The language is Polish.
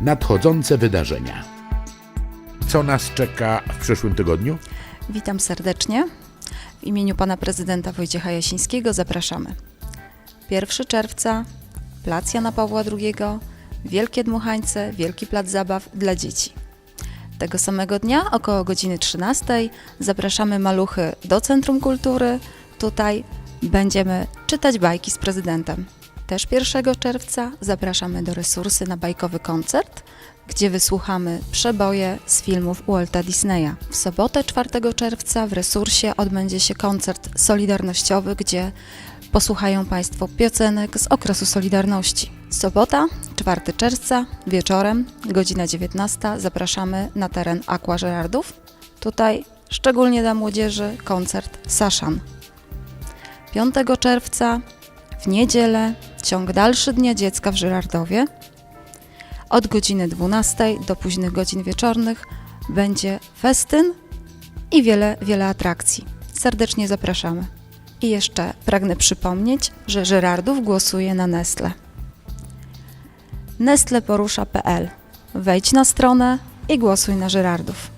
nadchodzące wydarzenia. Co nas czeka w przyszłym tygodniu? Witam serdecznie. W imieniu pana prezydenta Wojciecha Jasińskiego zapraszamy. 1 czerwca, plac Jana Pawła II, Wielkie Dmuchańce, Wielki Plac Zabaw dla dzieci. Tego samego dnia, około godziny 13, zapraszamy maluchy do Centrum Kultury. Tutaj będziemy czytać bajki z prezydentem. Też 1 czerwca zapraszamy do resursy na bajkowy koncert, gdzie wysłuchamy przeboje z filmów Walta Disneya. W sobotę 4 czerwca w resursie odbędzie się koncert solidarnościowy, gdzie posłuchają Państwo piosenek z okresu Solidarności. Sobota, 4 czerwca, wieczorem, godzina 19, zapraszamy na teren Aqua Żerardów. Tutaj szczególnie dla młodzieży koncert Saszan. 5 czerwca, w niedzielę, ciąg dalszy Dnia Dziecka w Żyrardowie. Od godziny 12 do późnych godzin wieczornych będzie festyn i wiele, wiele atrakcji. Serdecznie zapraszamy. I jeszcze pragnę przypomnieć, że Żyrardów głosuje na Nestle. nestleporusza.pl Wejdź na stronę i głosuj na Żyrardów.